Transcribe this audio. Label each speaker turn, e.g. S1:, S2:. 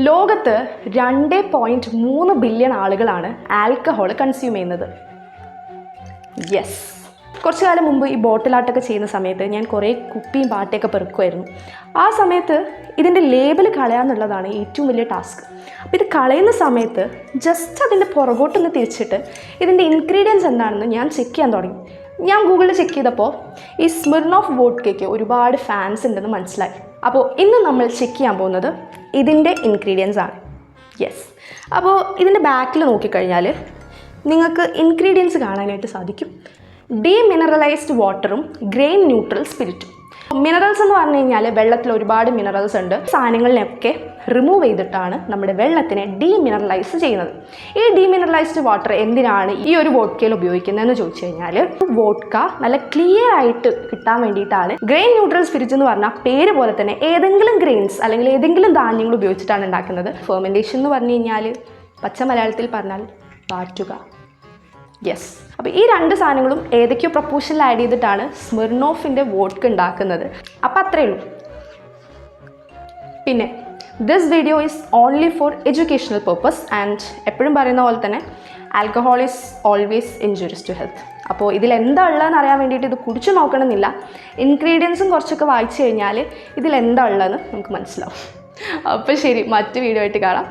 S1: ലോകത്ത് രണ്ട് പോയിന്റ് മൂന്ന് ബില്യൺ ആളുകളാണ് ആൽക്കഹോൾ കൺസ്യൂം ചെയ്യുന്നത്. യെസ് കുറച്ച് കാലം മുമ്പ് ഈ ബോട്ടിലാട്ടൊക്കെ ചെയ്യുന്ന സമയത്ത് ഞാൻ കുറേ കുപ്പിയും പാട്ടയൊക്കെ പെറുക്കുമായിരുന്നു. ആ സമയത്ത് ഇതിന്റെ ലേബൽ കളയാന്നുള്ളതാണ് ഏറ്റവും വലിയ ടാസ്ക് അപ്പോൾ ഇത് കളയുന്ന സമയത്ത് ജസ്റ്റ് അതിന്റെ പുറകോട്ടൊന്ന് തിരിച്ചിട്ട് ഇതിന്റെ ഇൻഗ്രീഡിയൻസ് എന്താണെന്ന് ഞാൻ ചെക്ക് ചെയ്യാൻ തുടങ്ങി. ഞാൻ ഗൂഗിളിൽ ചെക്ക് ചെയ്തപ്പോൾ ഈ സ്മിർൺ ഓഫ് വോഡ്ക്കയ്ക്ക് ഒരുപാട് ഫാൻസ് ഉണ്ടെന്ന് മനസ്സിലായി. അപ്പോൾ ഇന്ന് നമ്മൾ ചെക്ക് ചെയ്യാൻ പോകുന്നത് ഇതിന്റെ ഇൻഗ്രീഡിയൻസ് ആണ്. യെസ് അപ്പോൾ ഇതിന്റെ ബാക്കിൽ നോക്കിക്കഴിഞ്ഞാൽ നിങ്ങൾക്ക് ഇൻഗ്രീഡിയൻസ് കാണാനായിട്ട് സാധിക്കും. ഡീമിനറലൈസ്ഡ് വാട്ടറും ഗ്രെയിൻ ന്യൂട്രൽ സ്പിരിറ്റും മിനറൽസ് എന്ന് പറഞ്ഞു കഴിഞ്ഞാൽ വെള്ളത്തിൽ ഒരുപാട് മിനറൽസ് ഉണ്ട്. സാധനങ്ങളിലൊക്കെ റിമൂവ് ചെയ്തിട്ടാണ് നമ്മുടെ വെള്ളത്തിനെ ഡീമിനറലൈസ് ചെയ്യുന്നത്. ഈ ഡീമിനറലൈസ്ഡ് വാട്ടർ എന്തിനാണ് ഈ ഒരു വോഡ്കയിൽ ഉപയോഗിക്കുന്നതെന്ന് ചോദിച്ചു കഴിഞ്ഞാൽ വോഡ്ക നല്ല ക്ലിയർ ആയിട്ട് കിട്ടാൻ വേണ്ടിയിട്ടാണ്. ഗ്രെയിൻ ന്യൂട്രൽ സ്പിരിറ്റ് എന്ന് പറഞ്ഞാൽ പേര് പോലെ തന്നെ ഏതെങ്കിലും ഗ്രെയിൻസ് അല്ലെങ്കിൽ ഏതെങ്കിലും ധാന്യങ്ങൾ ഉപയോഗിച്ചിട്ടാണ് ഉണ്ടാക്കുന്നത്. ഫെർമെന്റേഷൻ എന്ന് പറഞ്ഞു കഴിഞ്ഞാൽ പച്ച മലയാളത്തിൽ പറഞ്ഞാൽ വാറ്റുക. യെസ് അപ്പോൾ ഈ രണ്ട് സാധനങ്ങളും ഏതൊക്കെയോ പ്രപ്പോഷനിൽ ആഡ് ചെയ്തിട്ടാണ് സ്മിർണോഫിന്റെ വോഡ്ക്ക് ഉണ്ടാക്കുന്നത്. അപ്പോൾ അത്രയേ ഉള്ളൂ. പിന്നെ this video is only for educational purpose and എപ്പോഴും പറയുന്ന പോലെ തന്നെ alcohol is always injurious to health അപ്പോൾ ഇതിൽ എന്താ ഉള്ളതെന്ന് അറിയാൻ വേണ്ടിയിട്ട് ഇത് കുടിച്ചു നോക്കണമെന്നില്ല. ഇൻഗ്രീഡിയൻസും കുറച്ചൊക്കെ വായിച്ചു കഴിഞ്ഞാൽ ഇതിൽ എന്താ ഉള്ളതെന്ന് നമുക്ക് മനസ്സിലാവും. അപ്പോൾ ശരി മറ്റു വീഡിയോ ആയിട്ട് കാണാം.